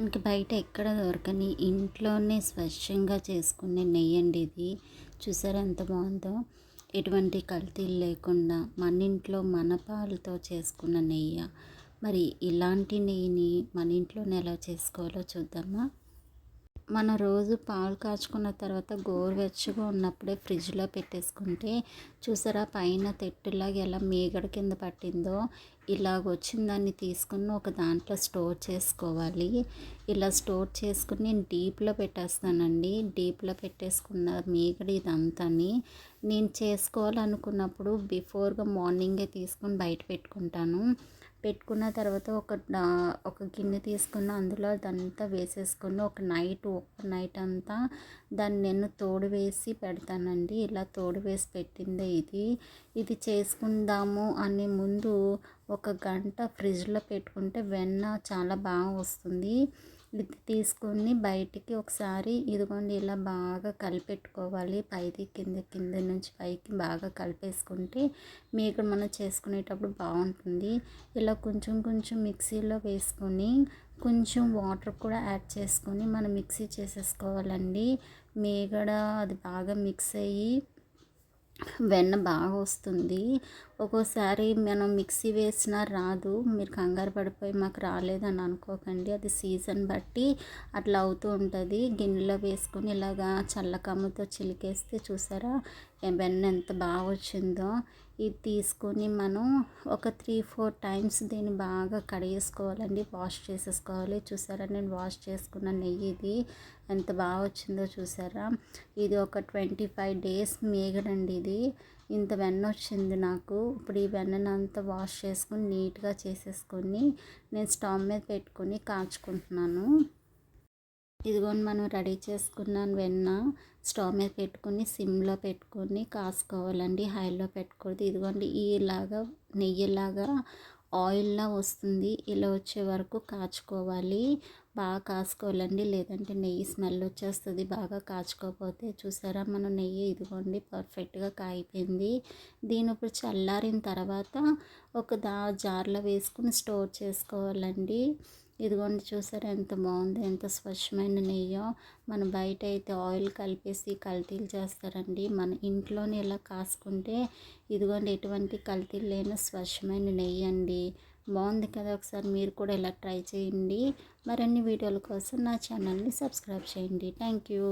మనకి బయట ఎక్కడ దొరకని ఇంట్లోనే స్వచ్ఛంగా చేసుకునే నెయ్యి అండి ఇది. చూసారా ఎంత బాగుందో? ఎటువంటి కల్తీలు లేకుండా మన ఇంట్లో మన పాలతో చేసుకున్న నెయ్యి. మరి ఇలాంటి నెయ్యిని మన ఇంట్లోనే ఎలా చేసుకోవాలో చూద్దామా? మన రోజు పాలు కాచుకున్న తర్వాత గోరువెచ్చగా ఉన్నప్పుడే ఫ్రిడ్జ్లో పెట్టేసుకుంటే చూసారా పైన తెట్టులాగా ఎలా మీగడ కింద పట్టిందో? ఇలాగ వచ్చిన దాన్ని తీసుకుని ఒక దాంట్లో స్టోర్ చేసుకోవాలి. ఇలా స్టోర్ చేసుకుని నేను డీప్లో పెట్టేస్తానండి. డీప్లో పెట్టేసుకున్న మీగడ ఇదంతాని నేను చేసుకోవాలనుకున్నప్పుడు బిఫోర్గా మార్నింగే తీసుకుని బయట పెట్టుకుంటాను. పెట్టుకున్న తర్వాత ఒక ఒక గిన్నె తీసుకున్న అందులో అదంతా వేసేసుకుని ఒక నైట్ ఒక నైట్ అంతా దాన్ని నేను తోడు వేసి పెడతానండి. ఇలా తోడు వేసి పెట్టిందే ఇది. ఇది చేసుకుందాము అనే ముందు ఒక గంట ఫ్రిడ్జ్లో పెట్టుకుంటే వెన్న చాలా బాగా వస్తుంది. ఇది తీసుకొని బయటికి ఒకసారి ఇదిగోండి ఇలా బాగా కలిపెట్టుకోవాలి. పైది కింద కింద నుంచి పైకి బాగా కలిపేసుకుంటే మీకు మనం చేసుకునేటప్పుడు బాగుంటుంది. ఇలా కొంచెం కొంచెం మిక్సీలో వేసుకొని కొంచెం వాటర్ కూడా యాడ్ చేసుకొని మనం మిక్సీ చేసేసుకోవాలండి. మేగడ అది బాగా మిక్స్ అయ్యి వెన్న బాగా వస్తుంది. ఒక్కోసారి మనం మిక్సీ వేసినా రాదు. మీరు కంగారు పడిపోయి మాకు రాలేదని అనుకోకండి. అది సీజన్ బట్టి అట్లా అవుతూ ఉంటుంది. గిన్నెలో వేసుకొని ఇలాగా చల్లకమ్మతో చిలికేస్తే చూసారా? వెన్న ఎంత బాగా వచ్చిందో. ఇది తీసుకొని మనం ఒక త్రీ ఫోర్ టైమ్స్ దీన్ని బాగా కడిగేసుకోవాలండి. వాష్ చేసేసుకోవాలి. చూసారా? నేను వాష్ చేసుకున్న నెయ్యి ఇది. ఎంత బాగా వచ్చిందో చూసారా? ఇది ఒక ట్వంటీ ఫైవ్ డేస్ మేగడండి ఇది. ఇంత వెన్న వచ్చింది నాకు. ఇప్పుడు ఈ వెన్నను అంతా వాష్ చేసుకొని నీట్గా చేసేసుకొని నేను స్టవ్ మీద పెట్టుకొని కాచుకుంటున్నాను ఇదిగోని మనం రెడీ చేసుకున్నాను వెన్న స్టవ్ మీద పెట్టుకొని సిమ్లో పెట్టుకొని కాసుకోవాలండి. హైలో పెట్టకూడదు. ఇదిగోండి ఇలాగా నెయ్యిలాగా ఆయిల్లా వస్తుంది. ఇలా వచ్చే వరకు కాచుకోవాలి. బాగా కాసుకోవాలండి. లేదంటే నెయ్యి స్మెల్ వచ్చేస్తుంది. బాగా కాచుకోకపోతే చూసారా? మన నెయ్యి ఇదిగోండి పర్ఫెక్ట్గా కాయిపోయింది. దీని ఇప్పుడు చల్లారిన తర్వాత ఒక దా జార్లో వేసుకుని స్టోర్ చేసుకోవాలండి. ఇదిగోండి చూసారా ఎంత బాగుంది ఎంత స్వచ్ఛమైన నెయ్యో. మన బయట అయితే ఆయిల్ కలిపేసి కల్తీలు చేస్తారండి. మన ఇంట్లోనే ఇలా కాసుకుంటే ఇదిగోండి ఎటువంటి కల్తీలు లేని స్వచ్ఛమైన నెయ్యి అండి. బాగుంది కదా ఒకసారి మీరు కూడా ఇలా ట్రై చేయండి. మరిన్ని వీడియోల కోసం నా ఛానల్ని సబ్స్క్రైబ్ చేయండి. Thank you.